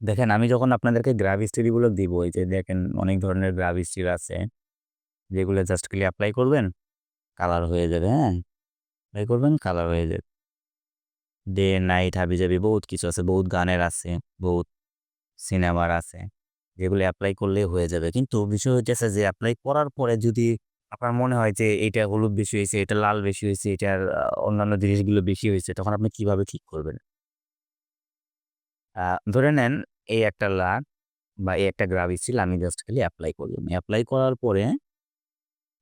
দেখেন, আমি যখন আপনাদেরকে গ্রাভ স্টিলগুলো দিব, এই যে দেখেন অনেক ধরনের গ্রাভ স্টিল আছে, যেগুলো জাস্ট খালি অ্যাপ্লাই করবেন কালার হয়ে যাবে হ্যাঁ? অ্যাপ্লাই করবেন কালার হয়ে যাবে। ডে নাইট হাবি যাবি বহুত কিছু আছে, বহুত গানের আছে, বহুত সিনেমার আছে, যেগুলো অ্যাপ্লাই করলে হয়ে যাবে। কিন্তু বিষয় হচ্ছে যে অ্যাপ্লাই করার পরে যদি আপনার মনে হয় যে এটা হলুদ বেশি হয়েছে, এটা লাল বেশি হয়েছে, এটার অন্যান্য জিনিসগুলো বেশি হয়েছে, তখন আপনি কীভাবে ঠিক করবেন? ধরে নেন এই একটা লাট বা এই একটা গ্রাভি ছিল আমি জাস্ট খালি অ্যাপ্লাই করলাম। অ্যাপ্লাই করার পরে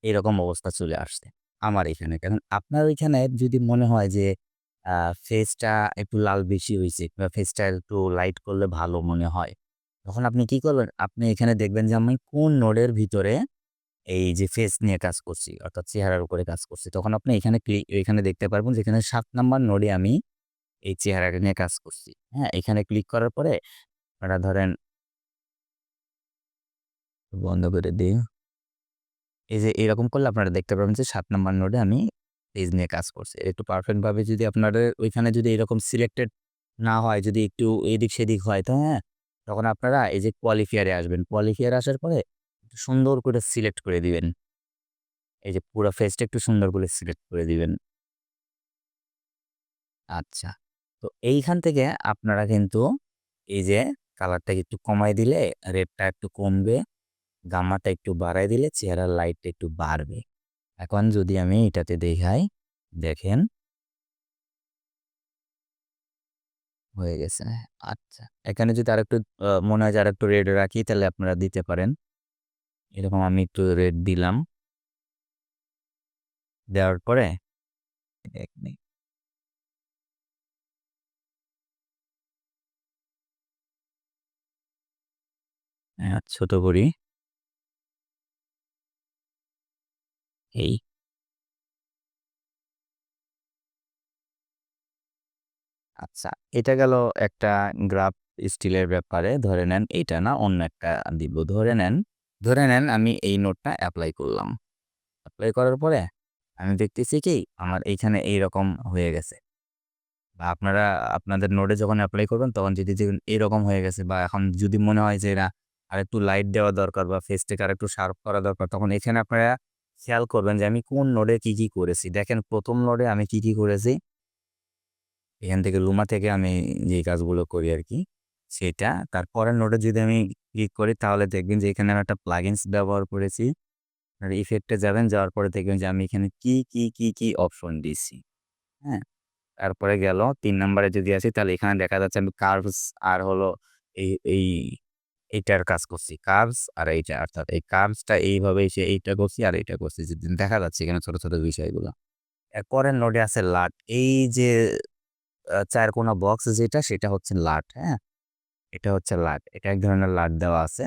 এরকম অবস্থা চলে আসছে আমার এখানে। কারণ আপনার ওইখানে যদি মনে হয় যে ফেসটা একটু লাল বেশি হয়েছে বা ফেসটা একটু লাইট করলে ভালো মনে হয়, তখন আপনি কি করবেন? আপনি এখানে দেখবেন যে আমি কোন নোডের ভিতরে এই যে ফেস নিয়ে কাজ করছি, অর্থাৎ চেহারার উপরে কাজ করছি, তখন আপনি এখানে এখানে দেখতে পারবেন যেখানে সাত নাম্বার নোডে আমি এই চেহারাটা নিয়ে কাজ করছি। হ্যাঁ এখানে ক্লিক করার পরে আপনারা ধরেন বন্ধ করে দিই এই যে এরকম করলে আপনারা দেখতে পাবেন যে সাত নম্বর নোডে আমি পেজ নিয়ে কাজ করছি। একটু পারফেক্টভাবে যদি আপনাদের ওইখানে যদি এরকম সিলেক্টেড না হয়, যদি একটু এদিক সেদিক হয়, তো হ্যাঁ তখন আপনারা এই যে কোয়ালিফায়ারে আসবেন। কোয়ালিফায়ার আসার পরে সুন্দর করে সিলেক্ট করে দিবেন। এই যে পুরো ফেসটা একটু সুন্দর করে সিলেক্ট করে দিবেন। আচ্ছা। তো এইখান থেকে আপনারা কিন্তু এই যে কালারটা একটু কমাই দিলে রেডটা একটু কমবে গামাটা একটু বাড়াই দিলে চেহারার লাইটটা একটু বাড়বে। এখন যদি আমি এটাতে দেখাই দেখেন। হয়ে গেছে। আচ্ছা এখানে যদি আরেকটু আহ, মনে হয় যে আরেকটু রেড রাখি তাহলে আপনারা দিতে পারেন। এরকম আমি একটু রেড দিলাম। দেওয়ার পরে এক মিনিট। ছোট করি। এই। আচ্ছা এটা গেল একটা গ্রাফ স্টিলের ব্যাপারে। ধরে নেন এইটা না, অন্য একটা দিব। ধরে নেন ধরে নেন আমি এই নোটটা অ্যাপ্লাই করলাম। অ্যাপ্লাই করার পরে আমি দেখতেছি কি, আমার এইখানে এইরকম হয়ে গেছে। বা আপনারা, আপনাদের নোটে যখন অ্যাপ্লাই করবেন, তখন যদি এরকম হয়ে গেছে বা এখন যদি মনে হয় যে না আর একটু লাইট দেওয়া দরকার বা ফেসটাকে আর একটু শার্প করা দরকার, তখন এখানে আপনারা খেয়াল করবেন যে আমি কোন নোডে কি কি করেছি। দেখেন প্রথম নোডে আমি কি কি করেছি? এখান থেকে লুমা থেকে আমি যে কাজগুলো করি আর কি, সেটা। তারপরের নোটে যদি আমি ক্লিক করি, তাহলে দেখবেন যে এখানে আমি একটা প্লাগিনস ব্যবহার করেছি। আর ইফেক্টে যাবেন, যাওয়ার পরে দেখবেন যে আমি এখানে কি কি কি কি অপশন দিছি হ্যাঁ? তারপরে গেল, তিন নম্বরে যদি আসি, তাহলে এখানে দেখা যাচ্ছে আমি কার্ভস আর হলো এই এই এইটার কাজ করছি কার্ভস আর এইটা। অর্থাৎ এই কার্ভসটা এইভাবে এসে এইটা করছি আর এইটা করছি। যে দেখা যাচ্ছে এখানে ছোট ছোট বিষয়গুলো। এরপরের নোটে আছে লাট। এই যে চার কোনা বক্স যেটা, সেটা হচ্ছে লাট হ্যাঁ? এটা হচ্ছে লাট। এটা এক ধরনের লাট দেওয়া আছে।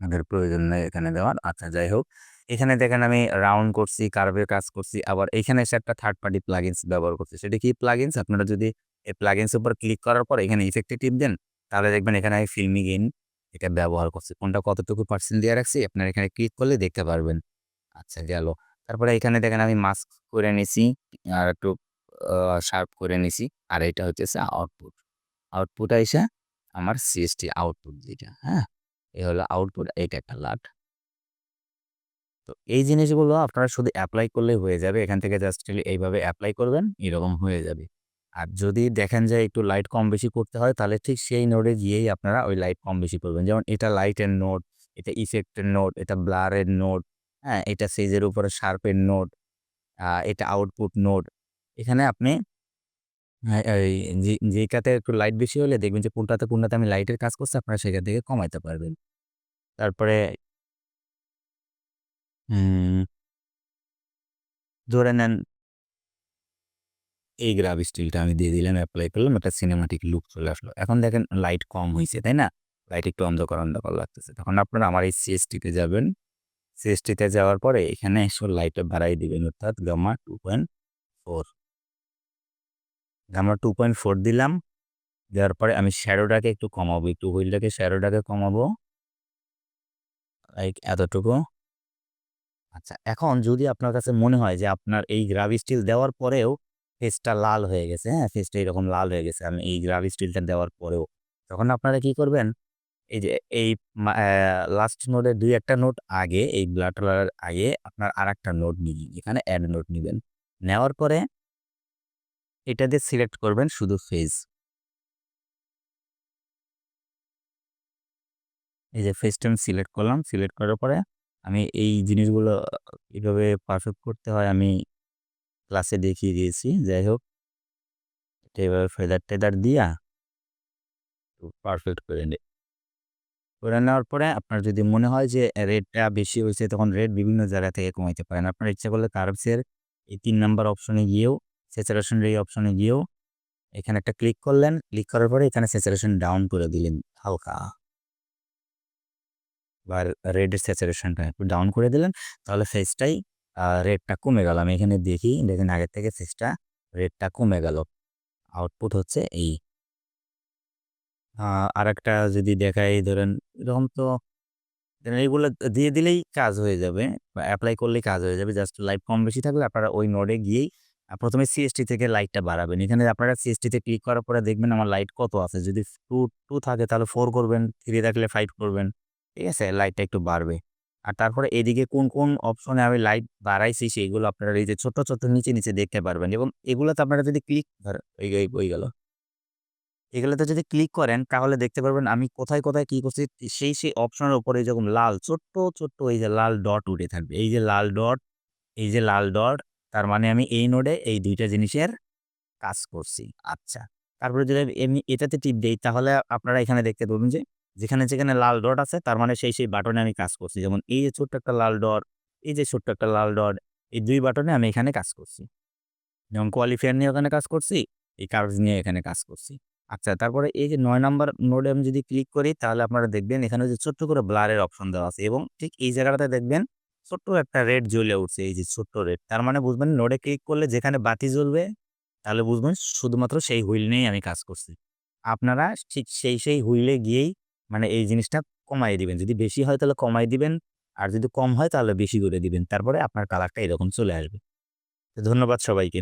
আমাদের প্রয়োজন নেই এখানে দেওয়ার। আচ্ছা যাই হোক। এখানে দেখেন আমি রাউন্ড করছি কার্ভের কাজ করছি। আবার এখানে এসে একটা থার্ড পার্টি প্লাগিনস ব্যবহার করছি। সেটা কি প্লাগিনস আপনারা যদি এই প্লাগিনস উপর ক্লিক করার পর এখানে ইফেক্টে টিপ দেন, তাহলে দেখবেন এখানে আমি ফিল্মি গেইন এটা ব্যবহার করছি। কোনটা কতটুকু পার্সেন্ট দিয়ে রাখছি, আপনারা এখানে ক্লিক করলে দেখতে পারবেন। আচ্ছা গেল। তারপরে এখানে দেখেন আমি মাস্ক করে নিছি, আর একটু শার্প করে নিছি, আর এটা হচ্ছে আউটপুট আউটপুট আইসা আমার সিএসটি আউটপুট যেটা হ্যাঁ? এই হলো আউটপুট এইটা একটা লাট তো এই জিনিসগুলো আপনারা শুধু অ্যাপ্লাই করলে হয়ে যাবে। এখান থেকে জাস্ট এইভাবে অ্যাপ্লাই করবেন, এরকম হয়ে যাবে। আর যদি দেখেন যে একটু লাইট কম বেশি করতে হয় তাহলে ঠিক সেই নোডে গিয়েই আপনারা ওই লাইট কম বেশি করবেন যেমন এটা লাইটের নোট এটা ইফেক্টের নোট এটা ব্লারের নোট হ্যাঁ এটা সেজের উপরে শার্পের নোট এটা আউটপুট নোট এখানে আপনি হ্যাঁ, এই যে যেইটাতে একটু লাইট বেশি হলে দেখবেন যে কোনটাতে কোনটাতে আমি লাইটের কাজ করছি আপনারা সেখান থেকে কমাইতে পারবেন। তারপরে ধরে নেন এই গ্রাফ স্টিলটা আমি দিয়ে দিলাম, অ্যাপ্লাই করলাম, একটা সিনেমাটিক লুক চলে আসলো। এখন দেখেন লাইট কম হয়েছে তাই না? লাইট একটু অন্ধকার, অন্ধকার লাগতেছে। তখন আপনারা আমার এই সিএসটি-তে যাবেন। সিএসটি-তে যাওয়ার পরে এখানে এসে লাইটটা বাড়ায় দিবেন অর্থাৎ গামা 2.4 গামা 2.4 দিলাম। দেওয়ার পরে আমি শ্যাডোটাকে একটু কমাবো। একটু হুইলটাকে শ্যাডোটাকে কমাবো। লাইক এতটুকু। আচ্ছা, এখন যদি আপনার কাছে মনে হয় যে আপনার এই গ্রাভি স্টিল দেওয়ার পরেও ফেসটা লাল হয়ে গেছে, হ্যাঁ? ফেসটা এরকম লাল হয়ে গেছে আমি এই গ্রাভি স্টিলটা দেওয়ার পরেও। তখন আপনারা কি করবেন এই যে এই লাস্ট নোডের দুই একটা নোট আগে এই ব্লাড কালারের আগে আপনার আর একটা নোট নিবেন এখানে অ্যাড নোট নেবেন নেওয়ার পরে এটা দিয়ে সিলেক্ট করবেন শুধু ফেস এই যে ফেসটা আমি সিলেক্ট করলাম সিলেক্ট করার পরে আমি এই জিনিসগুলো কীভাবে পারফেক্ট করতে হয় আমি ক্লাসে দেখিয়ে দিয়েছি, যাই হোক। এবার ফেদার টেদার দিয়া পারফেক্ট করে নে। করে নেওয়ার পরে আপনার যদি মনে হয় যে রেটটা বেশি হয়েছে, তখন রেট বিভিন্ন জায়গা থেকে কমাইতে পারেন। আপনার ইচ্ছা করলে কার্ভসের এই তিন নাম্বার অপশনে গিয়েও স্যাচুরেশনের এই অপশনে গিয়েও এখানে একটা ক্লিক করলেন। ক্লিক করার পরে এখানে স্যাচুরেশন ডাউন করে দিলেন, হালকা। বা রেডের স্যাচুরেশনটা একটু ডাউন করে দিলেন, তাহলে ফেসটাই রেটটা কমে গেল। আমি এখানে দেখি, দেখেন আগের থেকে ফেসটা রেটটা কমে গেল। আউটপুট হচ্ছে এই। আর একটা যদি দেখাই, ধরেন এরকম তো এইগুলো দিয়ে দিলেই কাজ হয়ে যাবে বা অ্যাপ্লাই করলেই কাজ হয়ে যাবে। জাস্ট লাইট কম বেশি থাকলে আপনারা ওই নোডে গিয়েই প্রথমে সিএসটি থেকে লাইটটা বাড়াবেন। এখানে আপনারা সিএসটিতে ক্লিক করার পরে দেখবেন আমার লাইট কত আছে। যদি টু টু থাকে তাহলে ফোর করবেন থ্রি থাকলে ফাইভ করবেন। ঠিক আছে? লাইটটা একটু বাড়বে। আর তারপরে এদিকে কোন কোন অপশনে আমি লাইট বাড়াইছি সেইগুলো আপনারা এই যে ছোট ছোট নিচে নিচে দেখতে পারবেন এবং এগুলোতে আপনারা যদি ক্লিক ওই গেল। এগুলোতে যদি ক্লিক করেন তাহলে দেখতে পারবেন আমি কোথায় কোথায় কি করছি, সেই সেই অপশনের উপরে যেরকম লাল, ছোট্ট ছোট্ট এই যে লাল ডট উঠে থাকবে। এই যে লাল ডট এই যে লাল ডট তার মানে আমি এই নোডে এই দুইটা জিনিসের কাজ করছি। আচ্ছা তারপরে যদি এমনি এটাতে টিপ দিই তাহলে আপনারা এখানে দেখতে পাবেন যে যেখানে যেখানে লাল ডট আছে, তার মানে সেই সেই বাটনে আমি কাজ করছি। যেমন এই যে ছোট্ট একটা লাল ডট, এই যে ছোট্ট একটা লাল ডট, এই দুই বাটনে আমি এখানে কাজ করছি। যেমন কোয়ালিফায়ার নিয়ে ওখানে কাজ করছি, এই কার্ভস নিয়ে এখানে কাজ করছি। আচ্ছা তারপরে এই যে নয় নাম্বার নোডে আমি যদি ক্লিক করি, তাহলে আপনারা দেখবেন এখানে যে ছোট্ট করে ব্লারের অপশন দেওয়া আছে এবং ঠিক এই জায়গাটাতে দেখবেন ছোট্ট একটা রেড জ্বলে উঠছে, এই যে ছোট্ট রেড তার মানে বুঝবেন নোডে ক্লিক করলে যেখানে বাতি জ্বলবে, তাহলে বুঝবেন শুধুমাত্র সেই হুইল নিয়েই আমি কাজ করছি। আপনারা ঠিক সেই সেই হুইলে গিয়েই মানে এই জিনিসটা কমাই দিবেন। যদি বেশি হয় তাহলে কমাই দিবেন, আর যদি কম হয় তাহলে বেশি করে দিবেন। তারপরে আপনার কালারটা এরকম চলে আসবে। ধন্যবাদ সবাইকে।